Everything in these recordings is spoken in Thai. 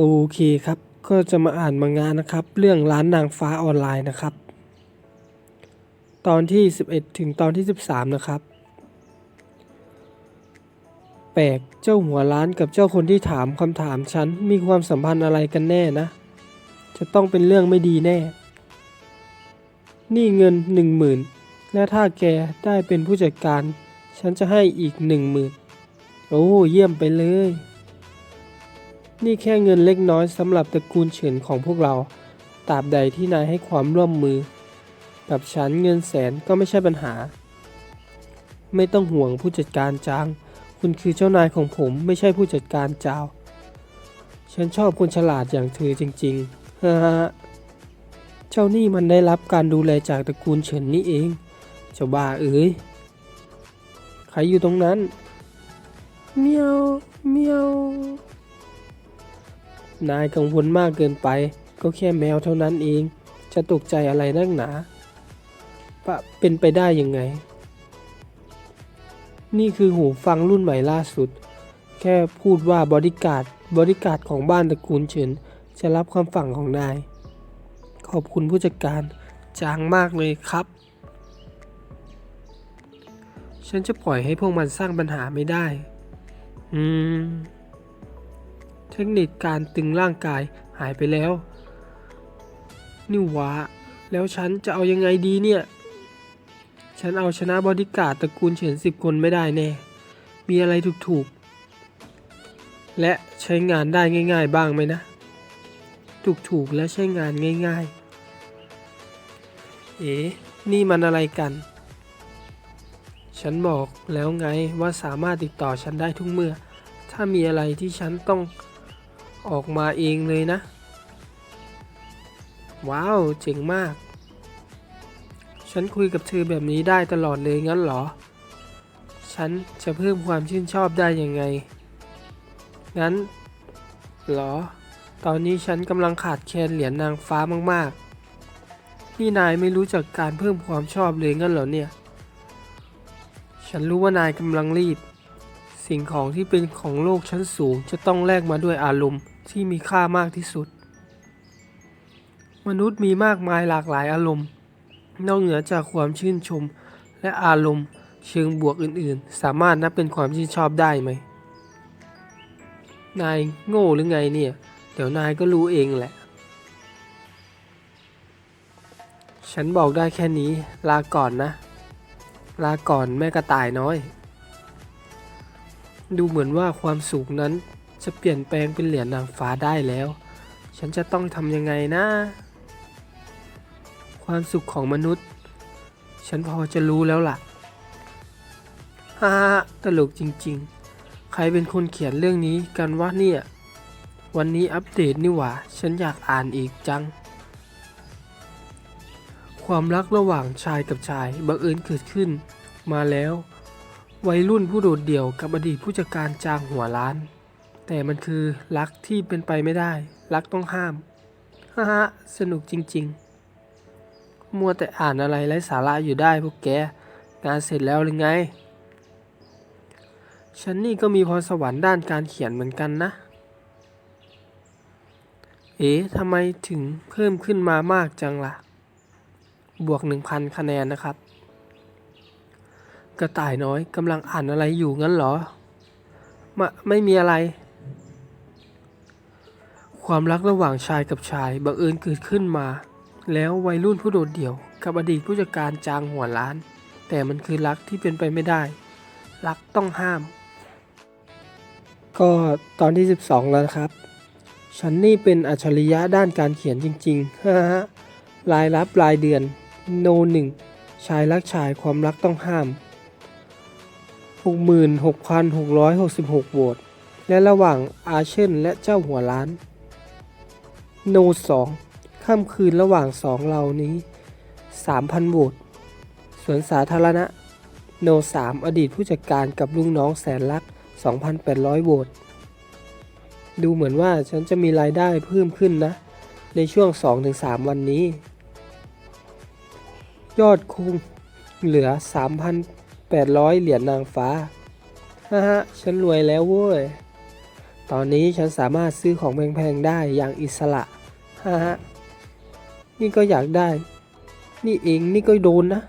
โอเคครับ ก็จะมาอ่านมังงะนะครับ เรื่องร้านนางฟ้าออนไลน์นะครับ ตอนที่ 11 ถึงตอนที่ 13 นะครับ แปลกเจ้าหัวร้านกับเจ้าคนที่ถามคำถามฉัน มีความสัมพันธ์อะไรกันแน่นะ จะต้องเป็นเรื่องไม่ดีแน่ นี่เงินหนึ่งหมื่นและถ้าแกได้เป็นผู้จัดการ ฉันจะให้อีกหนึ่งหมื่นโอ้เยี่ยมไปเลย นี่แค่เงินเล็กน้อยสำหรับตระกูลเฉินของพวกเรา ตราบใดที่นายให้ความร่วมมือ กับฉันเงินแสนก็ไม่ใช่ปัญหา ไม่ต้องห่วงผู้จัดการจาง คุณคือเจ้านายของผมไม่ใช่ผู้จัดการจาวฉันชอบคนฉลาดอย่างเธอจริงๆฮ่าฮ่าเจ้านี่มันได้รับการดูแลจากตระกูลเฉินนี่เองเจ้าบ้าเอ๋ย ใครอยู่ตรงนั้น เมียว เมียว นายกังวลมากเกินไป ก็แค่แมวเท่านั้นเอง จะตกใจอะไรนักหนาปะเป็นไปได้ยังไง นี่คือหูฟังรุ่นใหม่ล่าสุด แค่พูดว่าบอดี้การบอดี้การของบ้านตระกูลเฉินจะรับคำฝั่งของนาย ขอบคุณผู้จัดการจางมากเลยครับ ฉันจะปล่อยให้พวกมันสร้างปัญหาไม่ได้ อืม เทคนิคการตึงร่างกายหายไปแล้ว นี่วะแล้วฉันจะเอายังไงดีเนี่ย ฉันเอาชนะบอดี้การ์ดตระกูลเฉินสิบคนไม่ได้แน่ มีอะไรถูกๆ และใช้งานได้ง่าย ๆ บ้างไหมนะ ถูกๆ และใช้งานง่าย ๆ เอ๋นี่มันอะไรกัน ฉันบอกแล้วไงว่าสามารถติดต่อฉันได้ทุกเมื่อ ถ้ามีอะไรที่ฉันต้อง ออกมาเองเลยนะ ว้าวเจ๋งมาก ฉันคุยกับเธอแบบนี้ได้ตลอดเลยงั้นเหรอ ฉันจะเพิ่มความชื่นชอบได้ยังไง งั้นเหรอ ตอนนี้ฉันกำลังขาดแคลนเหรียญนางฟ้ามากๆ นี่นายไม่รู้จักการเพิ่มความชอบเลยงั้นเหรอเนี่ย ฉันรู้ว่านายกำลังรีบ สิ่งของที่เป็นของโลกชั้นสูงจะต้องแลกมาด้วยอารมณ์ที่มีค่ามากที่สุด มนุษย์มีมากมายหลากหลายอารมณ์ นอกเหนือจากความชื่นชม และอารมณ์เชิงบวกอื่นๆ สามารถนับเป็นความชื่นชอบได้ไหม นายโง่หรือไงเนี่ย เดี๋ยวนายก็รู้เองแหละ ฉันบอกได้แค่นี้ ลาก่อนนะ ลาก่อนแม่กระต่ายน้อย ดูเหมือนว่าความสุขนั้นจะเปลี่ยนแปลงเป็นเหรียญนางฟ้าได้แล้ว ฉันจะต้องทำยังไงนะ ความสุขของมนุษย์ ฉันพอจะรู้แล้วล่ะ ฮ่าตลกจริงๆ ใครเป็นคนเขียนเรื่องนี้กันวะเนี่ย วันนี้อัปเดตนี่หว่า ฉันอยากอ่านอีกจัง ความรักระหว่างชายกับชายบังเอิญเกิดขึ้นมาแล้ว วัยรุ่นผู้โดดเดี่ยวกับอดีตผู้จัดการจางหัวล้าน แต่มันคือรักที่เป็นไปไม่ได้ รักต้องห้าม ฮ่าฮสนุกจริง ๆ มัวแต่อ่านอะไรไร้สาระอยู่ได้พวกแก งานเสร็จแล้วหรือไง ฉันนี่ก็มีพรสวรรค์ด้านการเขียนเหมือนกันนะ เอ๊ะทำไมถึงเพิ่มขึ้นมามากจังล่ะ บวก 1,000 คะแนนนะครับ กระต่ายน้อยกำลังอ่านอะไรอยู่งั้นเหรอมะไม่มีอะไร ความรักระหว่างชายกับชายบังเอิญเกิดขึ้นมา แล้ววัยรุ่นผู้โดดเดี่ยว กับอดีตผู้จัดการจางหัวล้าน แต่มันคือรักที่เป็นไปไม่ได้ รักต้องห้าม ก็ตอนที่ 12 แล้วครับ ฉันนี่เป็นอัจฉริยะด้านการเขียนจริงๆฮ่าฮะรายรับรายเดือน โนหนึ่งชายรักชายความรักต้องห้าม 66,666โหวตและระหว่างอาเชนและเจ้าหัวล้าน โนสองค่ำคืนระหว่างสองเรานี้ 3,000โหวตสวนสาธารณะ โนสามอดีตผู้จัดการกับลุงน้องแสนรัก 2,800โหวตดูเหมือนว่าฉันจะมีรายได้เพิ่มขึ้นนะ ในช่วง 2-3 วันนี้ ยอดคงเหลือ 3,800 เหรียญนางฟ้าฮ่าฮะฉันรวยแล้วเว้ย ตอนนี้ฉันสามารถซื้อของแพงๆได้อย่างอิสระฮ่าฮะนี่ก็อยากได้ นี่เองนี่ก็โดนนะ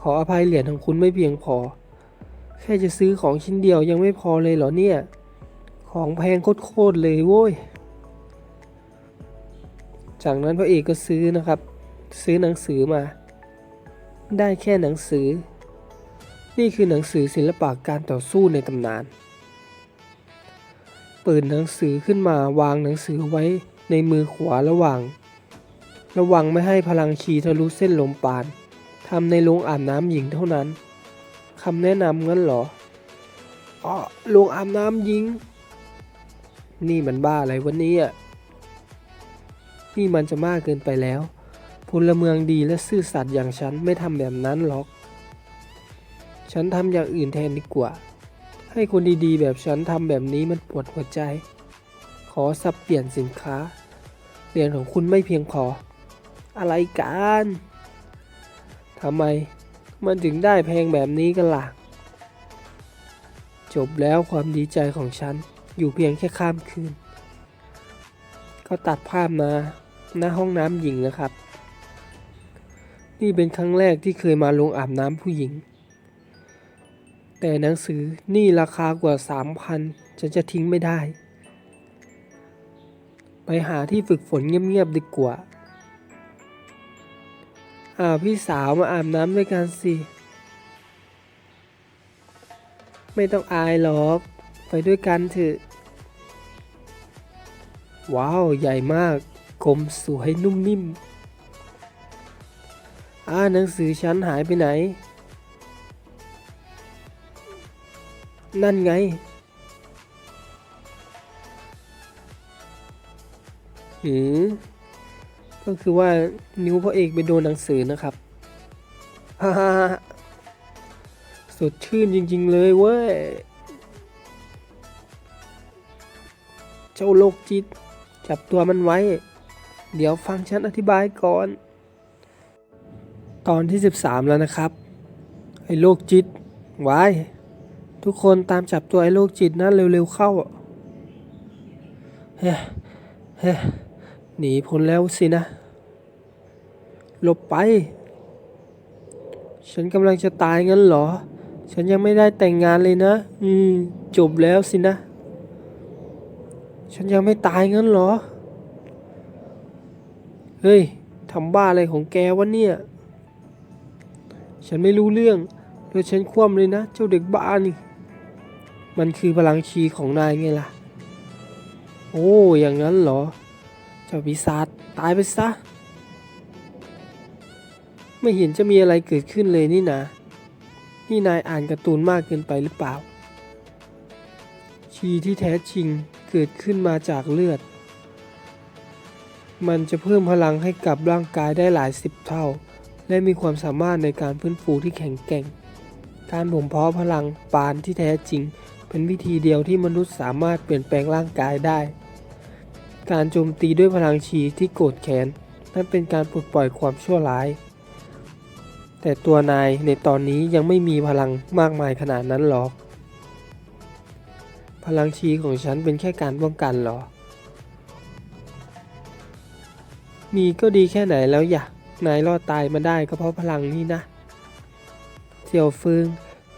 ขออภัยเหรียญของคุณไม่เพียงพอ แค่จะซื้อของชิ้นเดียวยังไม่พอเลยเหรอเนี่ย ของแพงโคตรๆเลยโว้ย จากนั้นพระเอกก็ซื้อนะครับ ซื้อหนังสือมา ได้แค่หนังสือ นี่คือหนังสือศิลปะการต่อสู้ในตำนาน เปิดหนังสือขึ้นมาวางหนังสือไว้ในมือขวาระหว่าง ระวังไม่ให้พลังชีทะลุเส้นลมปานทำในโรงอาบน้ำหญิงเท่านั้นคำแนะนำงั้นเหรออ๋อโรงอาบน้ำหญิง นี่มันบ้าอะไรวันนี้อะนี่มันจะมากเกินไปแล้ว พลเมืองดีและซื่อสัตย์อย่างฉันไม่ทำแบบนั้นหรอก ฉันทำอย่างอื่นแทนดีกว่า ให้คนดีๆ แบบฉันทำแบบนี้มันปวดหัวใจ ขอสับเปลี่ยนสินค้า เหรียญของคุณไม่เพียงพอ อะไรกันทำไมมันถึงได้แพงแบบนี้กันล่ะ จบแล้วความดีใจของฉันอยู่เพียงแค่ข้ามคืน ก็ตัดภาพมาหน้าห้องน้ำหญิงนะครับ นี่เป็นครั้งแรกที่เคยมาลงอาบน้ำผู้หญิง แต่หนังสือนี่ราคากว่าสามพันฉันจะทิ้งไม่ได้ ไปหาที่ฝึกฝนเงียบๆดีกว่าอ่าพี่สาวมาอาบน้ำด้วยกันสิ ไม่ต้องอายหรอก ไปด้วยกันเถอะ ว้าว ใหญ่มากกลมสวยนุ่มนิ่ม อ่าหนังสือฉันหายไปไหน นั่นไง หือก็คือว่านิ้วพระเอกไปโดนหนังสือนะครับฮ่าฮ่าฮ่าสดชื่นจริง ๆ เลยเว้ย เจ้าโลกจิต จับตัวมันไว้ เดี๋ยวฟังฉันอธิบายก่อน ตอนที่ 13 แล้วนะครับ ไอ้โรคจิตไว้ทุกคนตามจับตัวไอ้โรคจิตนั้นเร็วๆเข้าเฮ้เฮ้หนีพ้นแล้วสินะ หลบไป ฉันกำลังจะตายงั้นเหรอ ฉันยังไม่ได้แต่งงานเลยนะ อืม จบแล้วสินะ ฉันยังไม่ตายงั้นเหรอ เฮ้ยทำบ้าอะไรของแกวะเนี่ย ฉันไม่รู้เรื่องโดยฉันคว่ำเลยนะ เจ้าเด็กบ้านี่ มันคือพลังชีของนายไงล่ะ โอ้อย่างนั้นเหรอ เจ้าปีศาจตายไปซะ ไม่เห็นจะมีอะไรเกิดขึ้นเลยนี่นะนี่นายอ่านการ์ตูนมากเกินไปหรือเปล่า ชีที่แท้จริงเกิดขึ้นมาจากเลือด มันจะเพิ่มพลังให้กับร่างกายได้หลายสิบเท่า และมีความสามารถในการฟื้นฟูที่แข็งแกร่ง การบ่มเพาะพลังปานที่แท้จริง เป็นวิธีเดียวที่มนุษย์สามารถเปลี่ยนแปลงร่างกายได้ การโจมตีด้วยพลังชีที่โกรธแค้นนั่นเป็นการปลดปล่อยความชั่วร้าย แต่ตัวนายในตอนนี้ยังไม่มีพลังมากมายขนาดนั้นหรอก พลังชีของฉันเป็นแค่การป้องกันหรอ มีก็ดีแค่ไหนแล้วอย่า นายรอดตายมาได้ก็เพราะพลังนี้นะเสี่ยวเฟิง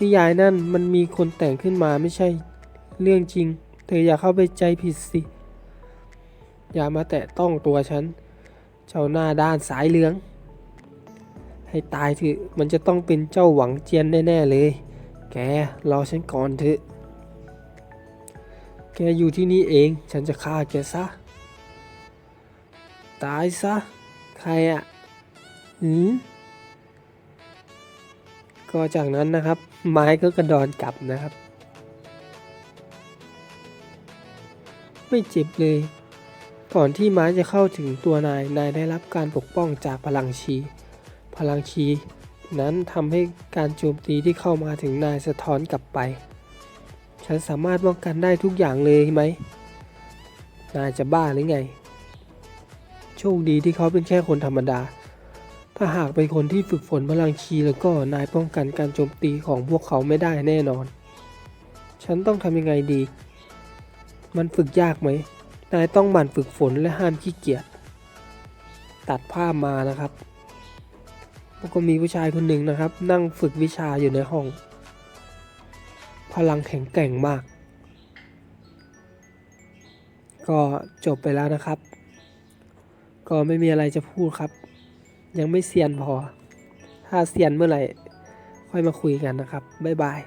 นิยายนั่นมันมีคนแต่งขึ้นมาไม่ใช่เรื่องจริง เธออย่าเข้าไปใจผิดสิ อย่ามาแตะต้องตัวฉัน เจ้าหน้าด้านสายเหลือง ให้ตายเถอะมันจะต้องเป็นเจ้าหวังเจียนแน่ๆเลย แกรอฉันก่อนเถอะ แกอยู่ที่นี่เองฉันจะฆ่าแกซะ ตายซะ ใครอะ่ะ ก็จากนั้นนะครับ ไม้ก็กระดอนกลับนะครับ ไม่เจ็บเลย ก่อนที่ไม้จะเข้าถึงตัวนาย นายได้รับการปกป้องจากพลังชี พลังชี นั้นทำให้การโจมตีที่เข้ามาถึงนายสะท้อนกลับไป ฉันสามารถป้องกันได้ทุกอย่างเลยไหม นายจะบ้าหรือไง โชคดีที่เขาเป็นแค่คนธรรมดา ถ้าหากเป็นคนที่ฝึกฝนพลังชีแล้วก็นายป้องกันการโจมตีของพวกเขาไม่ได้แน่นอน ฉันต้องทำยังไงดี มันฝึกยากไหม นายต้องหมั่นฝึกฝนและห้ามขี้เกียจ ตัดภาพมานะครับแล้วก็มีผู้ชายคนหนึ่งนะครับ นั่งฝึกวิชาอยู่ในห้อง พลังแข็งแกร่งมาก ก็จบไปแล้วนะครับ ก็ไม่มีอะไรจะพูดครับ ยังไม่เซียนพอ ถ้าเซียนเมื่อไหร่ ค่อยมาคุยกันนะครับ บ๊ายบาย